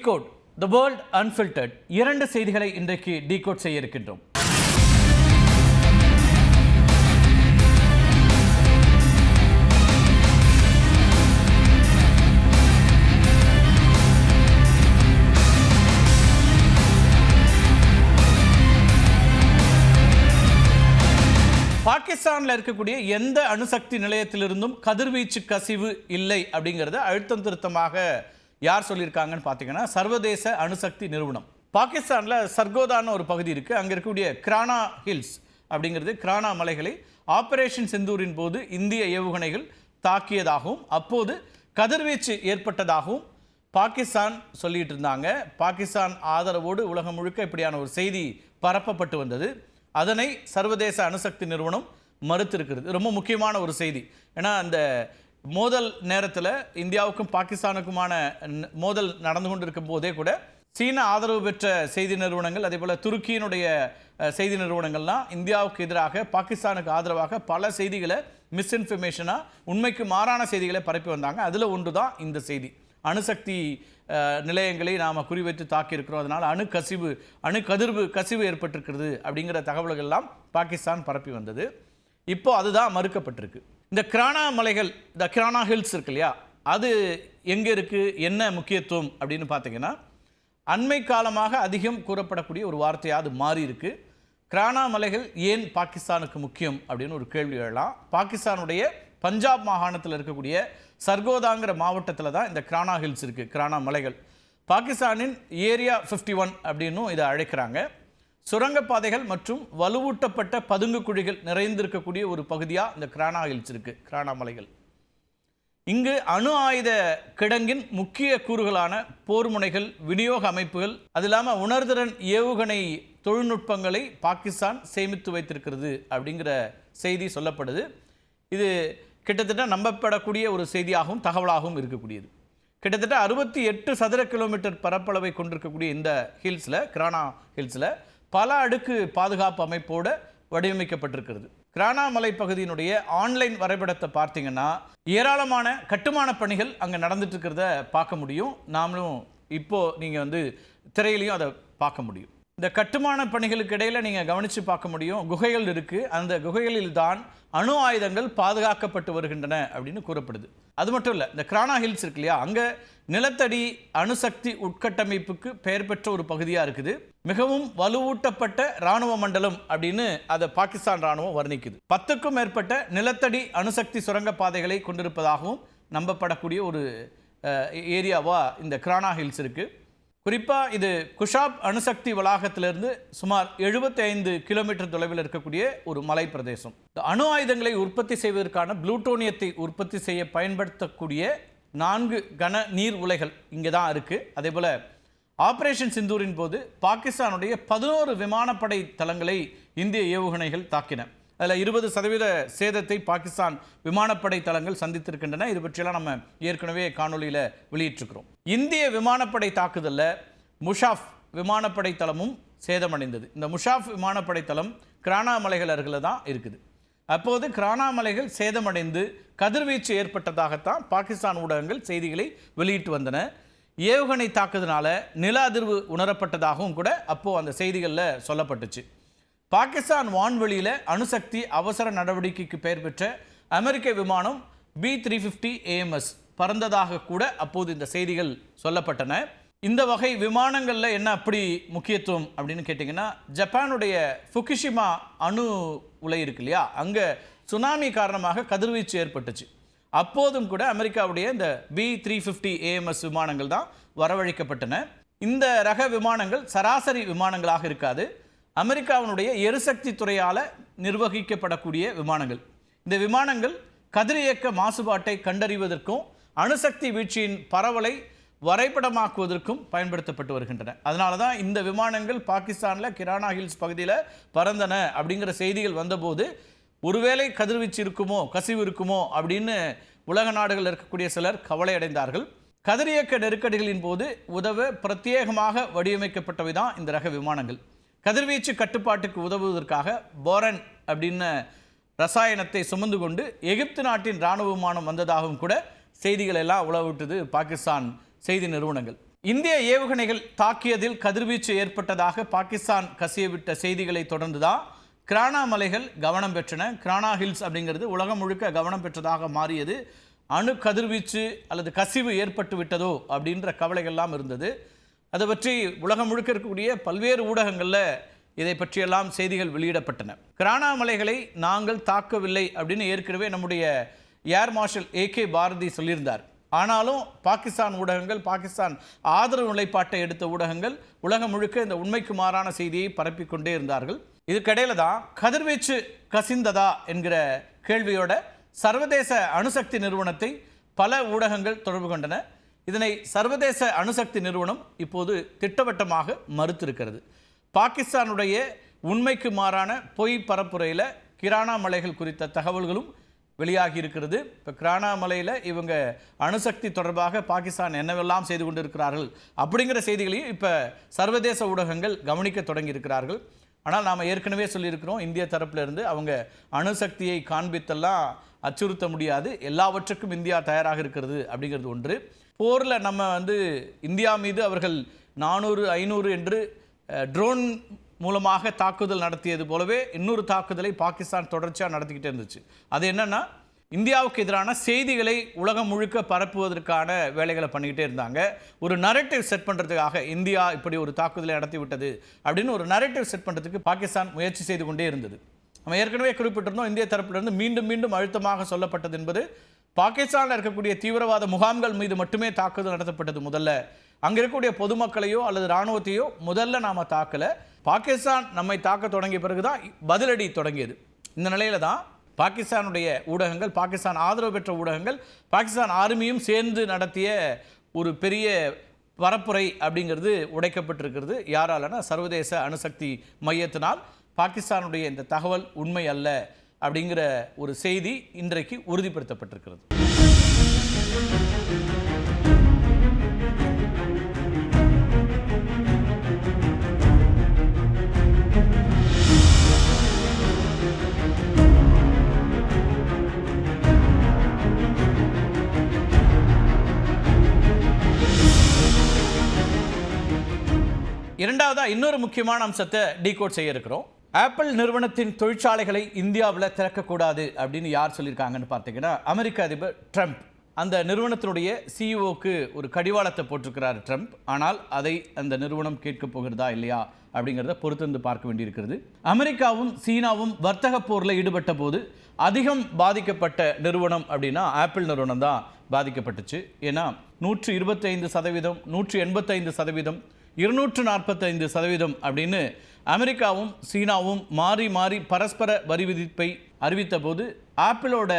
Decode the world unfiltered இரண்டு செய்திகளை இன்றைக்கு டிகோட் செய்ய இருக்கின்றோம். பாகிஸ்தானில் இருக்கக்கூடிய எந்த அணுசக்தி நிலையத்திலிருந்தும் கதிர்வீச்சு கசிவு இல்லை அப்படிங்கிறத அழுத்தம் திருத்தமாக யார் சொல்லியிருக்காங்கன்னு பார்த்தீங்கன்னா சர்வதேச அணுசக்தி நிறுவனம். பாகிஸ்தானில் சர்கோதான்னு ஒரு பகுதி இருக்குது அங்கே இருக்கக்கூடிய கிரானா ஹில்ஸ் அப்படிங்கிறது கிரானா மலைகளை ஆபரேஷன் செந்தூரின் போது இந்திய ஏவுகணைகள் தாக்கியதாகவும் அப்போது கதிர்வீச்சு ஏற்பட்டதாகவும் பாகிஸ்தான் சொல்லிட்டு இருந்தாங்க. பாகிஸ்தான் ஆதரவோடு உலகம் முழுக்க இப்படியான ஒரு செய்தி பரப்பப்பட்டு வந்தது. அதனை சர்வதேச அணுசக்தி நிறுவனம் மறுத்திருக்கிறது. ரொம்ப முக்கியமான ஒரு செய்தி. ஏன்னா அந்த மோதல் நேரத்தில் இந்தியாவுக்கும் பாகிஸ்தானுக்குமான மோதல் நடந்து கொண்டிருக்கும் போதே கூட சீன ஆதரவு பெற்ற செய்தி நிறுவனங்கள் அதே போல் துருக்கியினுடைய செய்தி நிறுவனங்கள்லாம் இந்தியாவுக்கு எதிராக பாகிஸ்தானுக்கு ஆதரவாக பல செய்திகளை மிஸ்இன்ஃபர்மேஷனாக உண்மைக்கு மாறான செய்திகளை பரப்பி வந்தாங்க. அதில் ஒன்று தான் இந்த செய்தி. அணுசக்தி நிலையங்களை நாம் குறிவைத்து தாக்கியிருக்கிறோம். அதனால் அணு கசிவு அணு கதிர்வு கசிவு ஏற்பட்டிருக்கிறது அப்படிங்கிற தகவல்கள்லாம் பாகிஸ்தான் பரப்பி வந்தது. இப்போ அதுதான் மறுக்கப்பட்டிருக்கு. இந்த கிரானா மலைகள் இந்த கிரானா ஹில்ஸ் இருக்கு இல்லையா? அது எங்கே இருக்குது என்ன முக்கியத்துவம் அப்படின்னு பார்த்தீங்கன்னா அண்மை காலமாக அதிகம் கூறப்படக்கூடிய ஒரு வார்த்தையாக அது மாறி இருக்கு. கிரானா மலைகள் ஏன் பாகிஸ்தானுக்கு முக்கியம் அப்படின்னு ஒரு கேள்வி எழலாம். பாகிஸ்தானுடைய பஞ்சாப் மாகாணத்தில் இருக்கக்கூடிய சர்கோதாங்கிற மாவட்டத்தில் தான் இந்த கிரானா ஹில்ஸ் இருக்குது கிரானா மலைகள். பாகிஸ்தானின் ஏரியா 51 ஒன் அப்படின்னும் இதை அழைக்கிறாங்க. சுரங்கப்பாதைகள் மற்றும் வலுவூட்டப்பட்ட பதுங்கு குழிகள் நிறைந்திருக்கக்கூடிய ஒரு பகுதியாக இந்த கிரானா ஹில்ஸ் இருக்குது கிரானா மலைகள். இங்கு அணு ஆயுத கிடங்கின் முக்கிய கூறுகளான போர் முனைகள் விநியோக அமைப்புகள் அது இல்லாமல் உணர்திறன் ஏவுகணை தொழில்நுட்பங்களை பாகிஸ்தான் சேமித்து வைத்திருக்கிறது அப்படிங்கிற செய்தி சொல்லப்படுது. இது கிட்டத்தட்ட நம்பப்படக்கூடிய ஒரு செய்தியாகவும் தகவலாகவும் இருக்கக்கூடியது. கிட்டத்தட்ட அறுபத்தி எட்டு சதுர கிலோமீட்டர் பரப்பளவை கொண்டிருக்கக்கூடிய இந்த ஹில்ஸில் கிரானா ஹில்ஸில் பல அடுக்கு பாதுகாப்பு அமைப்போடு வடிவமைக்கப்பட்டிருக்கிறது. கிரானாமலை பகுதியினுடைய ஆன்லைன் வரைபடத்தை பார்த்தீங்கன்னா ஏராளமான கட்டுமான பணிகள் அங்கே நடந்துட்டு இருக்கிறத பார்க்க முடியும். நாமளும் இப்போ நீங்கள் வந்து திரையிலையும் அதை பார்க்க முடியும். இந்த கட்டுமான பணிகளுக்கு இடையில் நீங்கள் கவனித்து பார்க்க முடியும். குகைகள் இருக்குது அந்த குகைகளில் தான் அணு ஆயுதங்கள் பாதுகாக்கப்பட்டு வருகின்றன அப்படின்னு கூறப்படுது. அது மட்டும் இல்லை இந்த கிரானா ஹில்ஸ் இருக்கு இல்லையா? அங்கே நிலத்தடி அணுசக்தி உட்கட்டமைப்புக்கு பெயர் பெற்ற ஒரு பகுதியாக இருக்குது. மிகவும் வலுவூட்டப்பட்ட ராணுவ மண்டலம் அப்படின்னு அதை பாகிஸ்தான் ராணுவம் வர்ணிக்குது. பத்துக்கும் மேற்பட்ட நிலத்தடி அணுசக்தி சுரங்க பாதைகளை கொண்டிருப்பதாகவும் நம்பப்படக்கூடிய ஒரு ஏரியாவாக இந்த கிரானா ஹில்ஸ் இருக்குது குறிப்பாக இது குஷாப் அணுசக்தி வளாகத்திலிருந்து சுமார் 75 கிலோமீட்டர் தொலைவில் இருக்கக்கூடிய ஒரு மலை பிரதேசம் இந்த அணு ஆயுதங்களை உற்பத்தி செய்வதற்கான புளூட்டோனியத்தை உற்பத்தி செய்ய பயன்படுத்தக்கூடிய நான்கு கன நீர் உலைகள் இங்கே தான் இருக்குது அதே போல் ஆபரேஷன் சிந்தூரின் போது பாகிஸ்தானுடைய பதினோரு விமானப்படை தளங்களை இந்திய ஏவுகணைகள் தாக்கின. அதில் இருபது சதவீத சேதத்தை பாகிஸ்தான் விமானப்படை தளங்கள் சந்தித்திருக்கின்றன. இது பற்றியெல்லாம் நம்ம ஏற்கனவே காணொலியில் வெளியிட்டிருக்கிறோம். இந்திய விமானப்படை தாக்குதலில் முஷாஃப் விமானப்படை தளமும் சேதமடைந்தது. இந்த முஷாஃப் விமானப்படை தளம் கிரானா மலைகள் அருகில் தான் இருக்குது. அப்போது கிரானா மலைகள் சேதமடைந்து கதிர்வீச்சு ஏற்பட்டதாகத்தான் பாகிஸ்தான் ஊடகங்கள் செய்திகளை வெளியிட்டு வந்தன. ஏவுகணை தாக்குதனால நில அதிர்வு உணரப்பட்டதாகவும் கூட அப்போது அந்த செய்திகளில் சொல்லப்பட்டுச்சு. பாகிஸ்தான் வான்வெளியில் அணுசக்தி அவசர நடவடிக்கைக்கு பெயர் பெற்ற அமெரிக்க விமானம் பி த்ரீ ஃபிஃப்டி ஏஎம்எஸ் பறந்ததாக கூட அப்போது இந்த செய்திகள் சொல்லப்பட்டன. இந்த வகை விமானங்களில் என்ன அப்படி முக்கியத்துவம் அப்படின்னு கேட்டிங்கன்னா ஜப்பானுடைய ஃபுகுஷிமா அணு உலை இருக்கு இல்லையா? அங்கே சுனாமி காரணமாக கதிர்வீச்சு ஏற்பட்டுச்சு. அப்போதும் கூட அமெரிக்காவுடைய இந்த பி த்ரீ ஃபிஃப்டி ஏஎம்எஸ் விமானங்கள் தான் வரவழைக்கப்பட்டன. இந்த ரக விமானங்கள் சராசரி விமானங்களாக இருக்காது. அமெரிக்காவினுடைய எரிசக்தி துறையால் நிர்வகிக்கப்படக்கூடிய விமானங்கள். இந்த விமானங்கள் கதிரியக்க மாசுபாட்டை கண்டறிவதற்கும் அணுசக்தி வீழ்ச்சியின் பரவலை வரைபடமாக்குவதற்கும் பயன்படுத்தப்பட்டு வருகின்றன. அதனால தான் இந்த விமானங்கள் பாகிஸ்தானில் கிரானா ஹில்ஸ் பகுதியில் பறந்தன அப்படிங்கிற செய்திகள் வந்தபோது ஒருவேளை கதிர்வீச்சு இருக்குமோ கசிவு இருக்குமோ அப்படின்னு உலக நாடுகள் இருக்கக்கூடிய சிலர் கவலை அடைந்தார்கள் கதிரியக்க நெருக்கடிகளின் போது உதவ பிரத்யேகமாக வடிவமைக்கப்பட்டவை தான் இந்த ரக விமானங்கள். கதிர்வீச்சு கட்டுப்பாட்டுக்கு உதவுவதற்காக போரன் அப்படின்னு ரசாயனத்தை சுமந்து கொண்டு எகிப்து நாட்டின் இராணுவ விமானம் வந்ததாகவும் கூட செய்திகள் எல்லாம் உளவிட்டது பாகிஸ்தான் செய்தி நிறுவனங்கள். இந்திய ஏவுகணைகள் தாக்கியதில் கதிர்வீச்சு ஏற்பட்டதாக பாகிஸ்தான் கசியவிட்ட செய்திகளை தொடர்ந்துதான் கிரானா மலைகள் கவனம் பெற்றன. கிரானா ஹில்ஸ் அப்படிங்கிறது உலகம் முழுக்க கவனம் பெற்றதாக மாறியது. அணு கதிர்வீச்சு அல்லது கசிவு ஏற்பட்டு விட்டதோ அப்படின்ற கவலைகள்லாம் இருந்தது. அதை பற்றி உலகம் முழுக்க இருக்கக்கூடிய பல்வேறு ஊடகங்களில் இதை பற்றியெல்லாம் செய்திகள் வெளியிடப்பட்டன. கிரானா மலைகளை நாங்கள் தாக்கவில்லை அப்படின்னு ஏற்கனவே நம்முடைய air marshal A K Bharathi சொல்லியிருந்தார். ஆனாலும் பாகிஸ்தான் ஊடகங்கள் பாகிஸ்தான் ஆதரவு நிலைப்பாட்டை எடுத்த ஊடகங்கள் உலகம் முழுக்க இந்த உண்மைக்கு மாறான செய்தியை பரப்பிக்கொண்டே இருந்தார்கள். இதுக்கிடையில தான் கதிர்வீச்சு கசிந்ததா என்கிற கேள்வியோட சர்வதேச அணுசக்தி நிறுவனத்தை பல ஊடகங்கள் தொடர்பு கொண்டன. இதனை சர்வதேச அணுசக்தி நிறுவனம் இப்போது திட்டவட்டமாக மறுத்திருக்கிறது. பாகிஸ்தானுடைய உண்மைக்கு மாறான பொய் பரப்புரையில் கிரானா மலைகள் குறித்த தகவல்களும் வெளியாகி இருக்கிறது. இப்போ கிரானா மலையில் இவங்க அணுசக்தி தொடர்பாக பாகிஸ்தான் என்னவெல்லாம் செய்து கொண்டிருக்கிறார்கள் அப்படிங்கிற செய்திகளையும் இப்போ சர்வதேச ஊடகங்கள் கவனிக்க தொடங்கியிருக்கிறார்கள். ஆனால் நாம் ஏற்கனவே சொல்லியிருக்கிறோம் இந்திய தரப்பிலிருந்து அவங்க அணுசக்தியை காண்பித்தெல்லாம் அச்சுறுத்த முடியாது. எல்லாவற்றுக்கும் இந்தியா தயாராக இருக்கிறது அப்படிங்கிறது ஒன்று. போரில் நம்ம வந்து இந்தியா மீது அவர்கள் நானூறு ஐநூறு என்று ட்ரோன் மூலமாக தாக்குதல் நடத்தியது போலவே இன்னொரு தாக்குதலை பாகிஸ்தான் தொடர்ச்சியாக நடத்திக்கிட்டே இருந்துச்சு. அது என்னென்னா இந்தியாவுக்கு எதிரான செய்திகளை உலகம் முழுக்க பரப்புவதற்கான வேலைகளை பண்ணிக்கிட்டே இருந்தாங்க. ஒரு நரேட்டிவ் செட் பண்ணுறதுக்காக இந்தியா இப்படி ஒரு தாக்குதலை நடத்தி விட்டது அப்படின்னு ஒரு நரேட்டிவ் செட் பண்ணுறதுக்கு பாகிஸ்தான் முயற்சி செய்து கொண்டே இருந்தது. நம்ம ஏற்கனவே குறிப்பிட்டிருந்தோம் இந்திய தரப்பிலிருந்து மீண்டும் மீண்டும் அழுத்தமாக சொல்லப்பட்டது என்பது பாகிஸ்தானில் இருக்கக்கூடிய தீவிரவாத முகாம்கள் மீது மட்டுமே தாக்குதல் நடத்தப்பட்டது முதல்ல. அங்கே இருக்கக்கூடிய பொதுமக்களையோ அல்லது இராணுவத்தையோ முதல்ல நாம் தாக்கல. பாகிஸ்தான் நம்மை தாக்க தொடங்கிய பிறகுதான் பதிலடி தொடங்கியது. இந்த நிலையில தான் பாகிஸ்தானுடைய ஊடகங்கள் பாகிஸ்தான் ஆதரவு பெற்ற ஊடகங்கள் பாகிஸ்தான் ஆர்மியும் சேர்ந்து நடத்திய ஒரு பெரிய பரப்புரை அப்படிங்கிறது உடைக்கப்பட்டிருக்கிறது. யாராலனா சர்வதேச அணுசக்தி மையத்தினால் பாகிஸ்தானுடைய இந்த தகவல் உண்மை அல்ல. அப்படிங்கிற ஒரு செய்தி இன்றைக்கு உறுதிப்படுத்தப்பட்டிருக்கிறது. இரண்டாவதா இன்னொரு முக்கியமான அம்சத்தை டீகோட் செய்ய இருக்கிறோம். ஆப்பிள் நிறுவனத்தின் தொழிற்சாலைகளை இந்தியாவில் திறக்கக்கூடாது அப்படின்னு யார் சொல்லியிருக்காங்கன்னு பார்த்தீங்கன்னா அமெரிக்க அதிபர் ட்ரம்ப் அந்த நிறுவனத்தினுடைய சிஇஓக்கு ஒரு கடிவாளத்தை போட்டிருக்கிறார் ட்ரம்ப் ஆனால் அதை அந்த நிறுவனம் கேட்க போகிறதா இல்லையா அப்படிங்கிறத பொறுத்திருந்து பார்க்க வேண்டியிருக்கிறது. அமெரிக்காவும் சீனாவும் வர்த்தக போரில் ஈடுபட்ட போது அதிகம் பாதிக்கப்பட்ட நிறுவனம் அப்படின்னா ஆப்பிள் நிறுவனம் தான் பாதிக்கப்பட்டுச்சு. ஏன்னா நூற்று இருபத்தைந்து சதவீதம் நூற்று எண்பத்தைந்து சதவீதம் இருநூற்று நாற்பத்தைந்து சதவீதம் அப்படின்னு அமெரிக்காவும் சீனாவும் மாறி மாறி பரஸ்பர வரி விதிப்பை அறிவித்த போது ஆப்பிளோட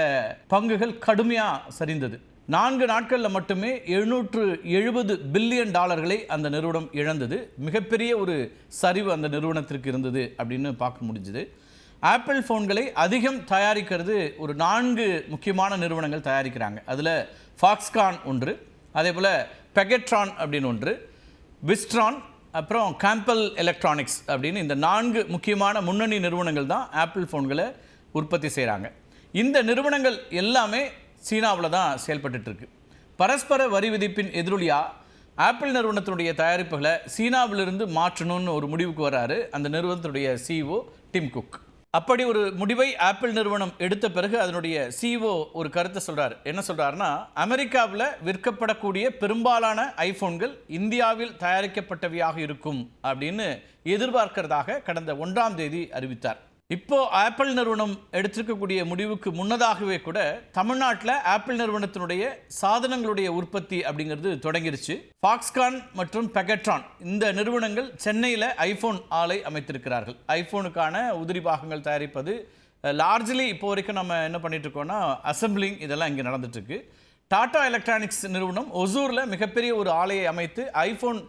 பங்குகள் கடுமையாக சரிந்தது. நான்கு நாட்களில் மட்டுமே எழுநூற்று எழுபது பில்லியன் டாலர்களை அந்த நிறுவனம் இழந்தது. மிகப்பெரிய ஒரு சரிவு அந்த நிறுவனத்திற்கு இருந்தது அப்படின்னு பார்க்க முடிஞ்சுது. ஆப்பிள் ஃபோன்களை அதிகம் தயாரிக்கிறது ஒரு நான்கு முக்கியமான நிறுவனங்கள் தயாரிக்கிறாங்க. அதில் ஃபாக்ஸ்கான் ஒன்று அதே போல் பெகட்ரான் அப்படின்னு ஒன்று விஸ்ட்ரான் அப்புறம் கேம்பல் எலக்ட்ரானிக்ஸ் அப்படின்னு இந்த நான்கு முக்கியமான முன்னணி நிறுவனங்கள் தான் ஆப்பிள் ஃபோன்களை உற்பத்தி செய்கிறாங்க இந்த நிறுவனங்கள் எல்லாமே சீனாவில் தான் செயல்பட்டுருக்கு பரஸ்பர வரி விதிப்பின் எதிரொலியாக ஆப்பிள் நிறுவனத்தினுடைய தயாரிப்புகளை சீனாவிலிருந்து மாற்றணும்னு ஒரு முடிவுக்கு வராரு அந்த நிறுவனத்தினுடைய சிஇஓ டிம் குக் அப்படி ஒரு முடிவை ஆப்பிள் நிறுவனம் எடுத்த பிறகு அதனுடைய சிஓ ஒரு கருத்தை சொல்கிறார் என்ன சொல்றாருன்னா அமெரிக்காவில் விற்கப்படக்கூடிய பெரும்பாலான ஐஃபோன்கள் இந்தியாவில் தயாரிக்கப்பட்டவையாக இருக்கும் அப்படின்னு எதிர்பார்க்கிறதாக கடந்த ஒன்றாம் தேதி அறிவித்தார். இப்போ ஆப்பிள் நிறுவனம் எடுத்திருக்கக்கூடிய முடிவுக்கு முன்னதாகவே கூட தமிழ்நாட்டில் ஆப்பிள் நிறுவனத்தினுடைய சாதனங்களுடைய உற்பத்தி அப்படிங்கிறது தொடங்கிருச்சு. ஃபாக்ஸ்கான் மற்றும் பெகட்ரான் இந்த நிறுவனங்கள் சென்னையில் ஐஃபோன் ஆலை அமைத்திருக்கிறார்கள். ஐஃபோனுக்கான உதிரி பாகங்கள் தயாரிப்பது லார்ஜ்லி இப்போ வரைக்கும் நம்ம என்ன பண்ணிகிட்ருக்கோன்னா அசம்பிளிங் இதெல்லாம் இங்கே நடந்துட்டுருக்கு டாடா எலக்ட்ரானிக்ஸ் நிறுவனம் ஒசூரில் மிகப்பெரிய ஒரு ஆலையை அமைத்து ஐஃபோன்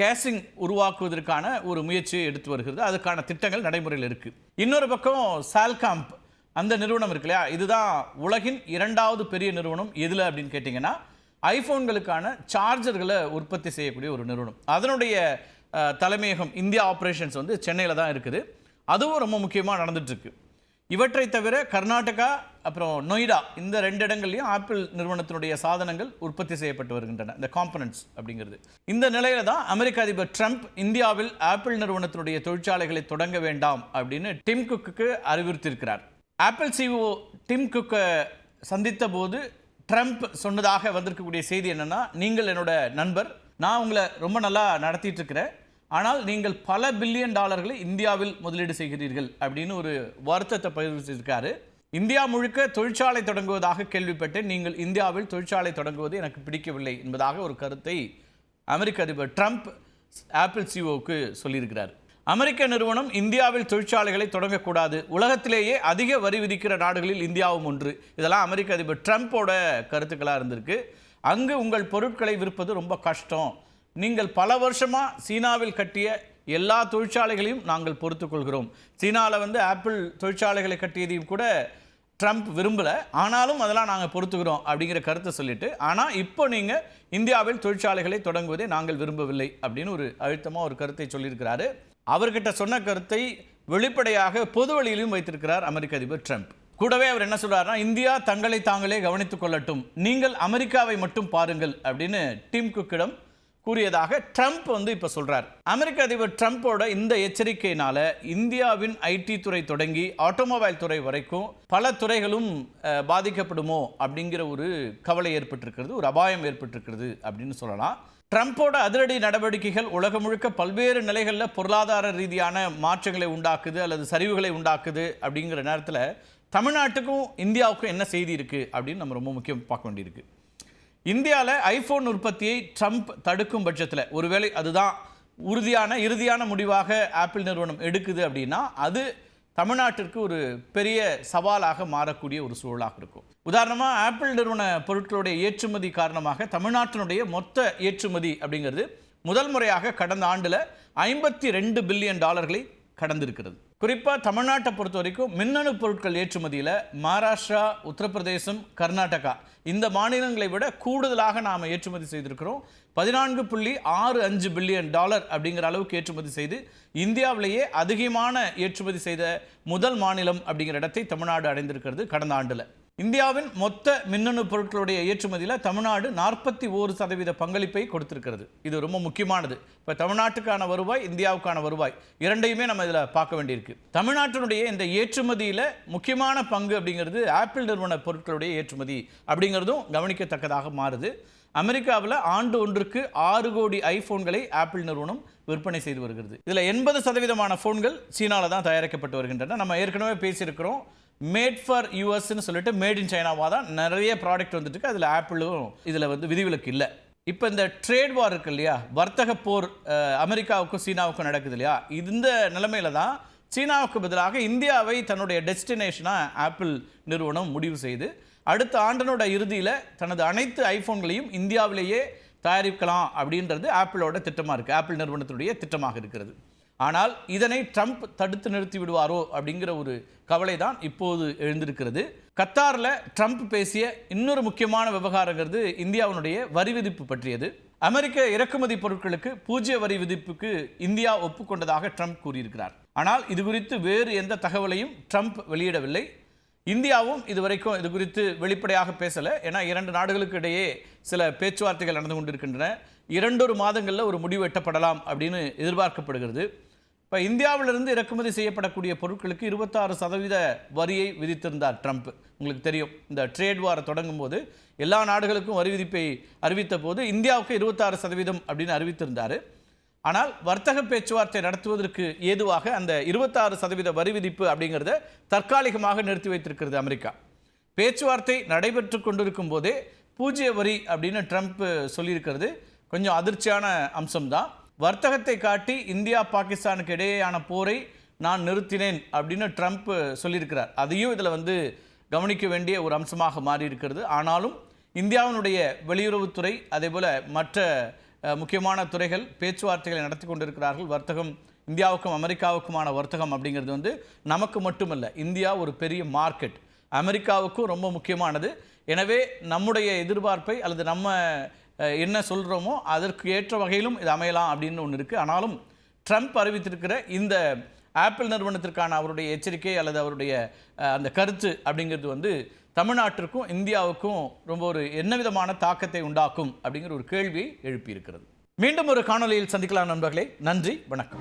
கேசிங் உருவாக்குவதற்கான ஒரு முயற்சியை எடுத்து வருகிறது. அதுக்கான திட்டங்கள் நடைமுறையில் இருக்குது இன்னொரு பக்கம் சால்காம்ப் அந்த நிறுவனம் இருக்கு இல்லையா? இதுதான் உலகின் இரண்டாவது பெரிய நிறுவனம் எதில் அப்படின்னு கேட்டிங்கன்னா ஐஃபோன்களுக்கான சார்ஜர்களை உற்பத்தி செய்யக்கூடிய ஒரு நிறுவனம். அதனுடைய தலைமையகம் இந்தியா ஆப்ரேஷன்ஸ் வந்து சென்னையில் தான் இருக்குது. அதுவும் ரொம்ப முக்கியமாக நடந்துகிட்ருக்கு இவற்றை தவிர கர்நாடகா அப்புறம் நொய்டா இந்த ரெண்டு இடங்கள்லையும் ஆப்பிள் நிறுவனத்தினுடைய சாதனங்கள் உற்பத்தி செய்யப்பட்டு வருகின்றன. இந்த காம்பனன்ட்ஸ் அப்படிங்கிறது. இந்த நிலையில தான் அமெரிக்க அதிபர் ட்ரம்ப் இந்தியாவில் ஆப்பிள் நிறுவனத்தினுடைய தொழிற்சாலைகளை தொடங்க வேண்டாம் அப்படின்னு டிம் குக்கு அறிவுறுத்தியிருக்கிறார். ஆப்பிள் சிஓ டிம் குக்கை சந்தித்த போது ட்ரம்ப் சொன்னதாக வந்திருக்கக்கூடிய செய்தி என்னன்னா நீங்கள் என்னோட நண்பர். நான் உங்களை ரொம்ப நல்லா நடத்திட்டு இருக்கிறேன். ஆனால் நீங்கள் பல பில்லியன் டாலர்களை இந்தியாவில் முதலீடு செய்கிறீர்கள் அப்படின்னு ஒரு வருத்தத்தை பதிவு செய்திருக்காரு இந்தியா முழுக்க தொழிற்சாலை தொடங்குவதாக கேள்விப்பட்டு நீங்கள் இந்தியாவில் தொழிற்சாலை தொடங்குவது எனக்கு பிடிக்கவில்லை என்பதாக ஒரு கருத்தை அமெரிக்க அதிபர் ட்ரம்ப் ஆப்பிள் சிஓவுக்கு சொல்லியிருக்கிறார். அமெரிக்க நிறுவனம் இந்தியாவில் தொழிற்சாலைகளை தொடங்கக்கூடாது. உலகத்திலேயே அதிக வரி விதிக்கிற நாடுகளில் இந்தியாவும் ஒன்று. இதெல்லாம் அமெரிக்க அதிபர் ட்ரம்ப்போட கருத்துக்களாக இருந்திருக்கு. அங்கு உங்கள் பொருட்களை விற்பது ரொம்ப கஷ்டம். நீங்கள் பல வருஷமாக சீனாவில் கட்டிய எல்லா தொழிற்சாலைகளையும் நாங்கள் பொறுத்துக்கொள்கிறோம். சீனாவில் வந்து ஆப்பிள் தொழிற்சாலைகளை கட்டியதையும் கூட ட்ரம்ப் விரும்பலை. ஆனாலும் அதெல்லாம் நாங்கள் பொறுத்துக்கிறோம் அப்படிங்கிற கருத்தை சொல்லிட்டு ஆனால் இப்போ நீங்கள் இந்தியாவில் தொழிற்சாலைகளை தொடங்குவதை நாங்கள் விரும்பவில்லை அப்படின்னு ஒரு அழுத்தமாக ஒரு கருத்தை சொல்லியிருக்கிறாரு. அவர்கிட்ட சொன்ன கருத்தை வெளிப்படையாக பொது வழியிலும் வைத்திருக்கிறார் அமெரிக்க அதிபர் ட்ரம்ப். கூடவே அவர் என்ன சொல்கிறாருன்னா இந்தியா தங்களை தாங்களே கவனித்துக் கொள்ளட்டும். நீங்கள் அமெரிக்காவை மட்டும் பாருங்கள் அப்படின்னு டிம் குக்கிடம் கூறியதாக ட்ரம்ப் வந்து இப்போ சொல்கிறார் அமெரிக்க அதிபர் ட்ரம்ப்போட இந்த எச்சரிக்கையினால இந்தியாவின் ஐடி துறை தொடங்கி ஆட்டோமொபைல் துறை வரைக்கும் பல துறைகளும் பாதிக்கப்படுமோ அப்படிங்கிற ஒரு கவலை ஏற்பட்டிருக்கிறது ஒரு அபாயம் ஏற்பட்டிருக்கிறது அப்படின்னு சொல்லலாம். ட்ரம்ப்போட அதிரடி நடவடிக்கைகள் உலகம் முழுக்க பல்வேறு நிலைகளில் பொருளாதார ரீதியான மாற்றங்களை உண்டாக்குது அல்லது சரிவுகளை உண்டாக்குது அப்படிங்கிற நேரத்தில் தமிழ்நாட்டுக்கும் இந்தியாவுக்கும் என்ன செய்தி இருக்குது அப்படின்னு நம்ம ரொம்ப முக்கியம் பார்க்க வேண்டியிருக்கு. இந்தியாவில் ஐஃபோன் உற்பத்தியை ட்ரம்ப் தடுக்கும் பட்சத்தில் ஒருவேளை அதுதான் உறுதியான இறுதியான முடிவாக ஆப்பிள் நிறுவனம் எடுக்குது அப்படின்னா அது தமிழ்நாட்டிற்கு ஒரு பெரிய சவாலாக மாறக்கூடிய ஒரு சூழலாக இருக்கும். உதாரணமாக ஆப்பிள் நிறுவன பொருட்களுடைய ஏற்றுமதி காரணமாக தமிழ்நாட்டினுடைய மொத்த ஏற்றுமதி அப்படிங்கிறது முதல் முறையாக கடந்த ஆண்டில் ஐம்பத்தி ரெண்டு பில்லியன் டாலர்களை கடந்திருக்கிறது. குறிப்பாக தமிழ்நாட்டை பொறுத்த வரைக்கும் மின்னணு பொருட்கள் ஏற்றுமதியில் மகாராஷ்டிரா உத்தரப்பிரதேசம் கர்நாடகா இந்த மாநிலங்களை விட கூடுதலாக நாம் ஏற்றுமதி செய்திருக்கிறோம். பதினான்கு புள்ளி ஆறு அஞ்சு பில்லியன் டாலர் அப்படிங்கிற அளவுக்கு ஏற்றுமதி செய்து இந்தியாவிலேயே அதிகமான ஏற்றுமதி செய்த முதல் மாநிலம் அப்படிங்கிற இடத்தை தமிழ்நாடு அடைந்திருக்கிறது கடந்த ஆண்டில். இந்தியாவின் மொத்த மின்னணு பொருட்களுடைய ஏற்றுமதியில் தமிழ்நாடு நாற்பத்தி ஓரு சதவீத பங்களிப்பை கொடுத்திருக்கிறது. இது ரொம்ப முக்கியமானது. இப்போ தமிழ்நாட்டுக்கான வருவாய் இந்தியாவுக்கான வருவாய் இரண்டையுமே நம்ம இதில் பார்க்க வேண்டியிருக்கு. தமிழ்நாட்டினுடைய இந்த ஏற்றுமதியில் முக்கியமான பங்கு அப்படிங்கிறது ஆப்பிள் நிறுவன பொருட்களுடைய ஏற்றுமதி அப்படிங்கிறதும் கவனிக்கத்தக்கதாக மாறுது. அமெரிக்காவில் ஆண்டு ஒன்றுக்கு ஆறு கோடி ஐஃபோன்களை ஆப்பிள் நிறுவனம் விற்பனை செய்து வருகிறது. இதில் எண்பது சதவீதமான ஃபோன்கள் சீனாவில் தான் தயாரிக்கப்பட்டு வருகின்றன. நம்ம ஏற்கனவே பேசியிருக்கிறோம். மேட் ஃபார் யூஎஸ்ன்னு சொல்லிட்டு மேட் இன் சைனாவாக தான் நிறைய ப்ராடக்ட் வந்துட்டுருக்கு. அதில் ஆப்பிளும் இதில் வந்து விதிவிலக்கு இல்லை. இப்போ இந்த ட்ரேட் வார் இருக்கு இல்லையா? வர்த்தக போர் அமெரிக்காவுக்கும் சீனாவுக்கும் நடக்குது இல்லையா? இந்த நிலைமையில தான் சீனாவுக்கு பதிலாக இந்தியாவை தன்னுடைய டெஸ்டினேஷனாக ஆப்பிள் நிறுவனம் முடிவு செய்து அடுத்த ஆண்டனோட இறுதியில் தனது அனைத்து ஐஃபோன்களையும் இந்தியாவிலேயே தயாரிக்கலாம் அப்படின்றது ஆப்பிளோட திட்டமாக இருக்குது ஆப்பிள் நிறுவனத்தினுடைய திட்டமாக இருக்கிறது. ஆனால் இதனை ட்ரம்ப் தடுத்து நிறுத்தி விடுவாரோ அப்படிங்கிற ஒரு கவலை தான் இப்போது எழுந்திருக்கிறது. கத்தாரில் ட்ரம்ப் பேசிய இன்னொரு முக்கியமான விவகாரங்கிறது இந்தியாவினுடைய வரி விதிப்பு பற்றியது. அமெரிக்க இறக்குமதி பொருட்களுக்கு பூஜ்ய வரி விதிப்புக்கு இந்தியா ஒப்புக்கொண்டதாக ட்ரம்ப் கூறியிருக்கிறார். ஆனால் இது குறித்து வேறு எந்த தகவலையும் ட்ரம்ப் வெளியிடவில்லை. இந்தியாவும் இதுவரைக்கும் இது குறித்து வெளிப்படையாக பேசலை. ஏன்னா இரண்டு நாடுகளுக்கு இடையே சில பேச்சுவார்த்தைகள் நடந்து கொண்டிருக்கின்றன. இரண்டொரு மாதங்களில் ஒரு முடிவு எட்டப்படலாம் அப்படின்னு எதிர்பார்க்கப்படுகிறது. இப்போ இந்தியாவிலிருந்து இறக்குமதி செய்யப்படக்கூடிய பொருட்களுக்கு இருபத்தாறு சதவீத வரியை விதித்திருந்தார் ட்ரம்ப். உங்களுக்கு தெரியும் இந்த ட்ரேட் வாரை தொடங்கும் போது எல்லா நாடுகளுக்கும் வரி விதிப்பை அறிவித்த போது இந்தியாவுக்கு இருபத்தாறு சதவீதம் அப்படின்னு அறிவித்திருந்தார். ஆனால் வர்த்தக பேச்சுவார்த்தை நடத்துவதற்கு ஏதுவாக அந்த இருபத்தாறு சதவீத வரி விதிப்பு அப்படிங்கிறத தற்காலிகமாக நிறுத்தி வைத்திருக்கிறது அமெரிக்கா. பேச்சுவார்த்தை நடைபெற்று கொண்டிருக்கும் போதே பூஜ்ய வரி அப்படின்னு ட்ரம்ப் சொல்லியிருக்கிறது. கொஞ்சம் அதிர்ச்சியான அம்சம்தான். வர்த்தகத்தை காட்டி இந்தியா பாகிஸ்தானுக்கு இடையேயான போரை நான் நிறுத்தினேன் அப்படின்னு ட்ரம்ப் சொல்லியிருக்கிறார். அதையும் இதில் வந்து கவனிக்க வேண்டிய ஒரு அம்சமாக மாறி இருக்கிறது ஆனாலும் இந்தியாவினுடைய வெளியுறவுத்துறை அதேபோல் மற்ற முக்கியமான துறைகள் பேச்சுவார்த்தைகளை நடத்தி கொண்டிருக்கிறார்கள். வர்த்தகம் இந்தியாவுக்கும் அமெரிக்காவுக்குமான வர்த்தகம் அப்படிங்கிறது வந்து நமக்கு மட்டுமல்ல இந்தியா ஒரு பெரிய மார்க்கெட். அமெரிக்காவுக்கும் ரொம்ப முக்கியமானது. எனவே நம்முடைய எதிர்பார்ப்பை அல்லது நம்ம என்ன சொல்கிறோமோ அதற்கு ஏற்ற வகையிலும் இது அமையலாம் அப்படின்னு ஒன்று இருக்குது ஆனாலும் ட்ரம்ப் அறிவித்திருக்கிற இந்த ஆப்பிள் நிறுவனத்திற்கான அவருடைய எச்சரிக்கை அல்லது அவருடைய அந்த கருத்து அப்படிங்கிறது வந்து தமிழ்நாட்டிற்கும் இந்தியாவுக்கும் ரொம்ப ஒரு என்ன விதமான தாக்கத்தை உண்டாக்கும் அப்படிங்கிற ஒரு கேள்வியை எழுப்பியிருக்கிறது. மீண்டும் ஒரு காணொலியில் சந்திக்கலாம் நண்பர்களே. நன்றி. வணக்கம்.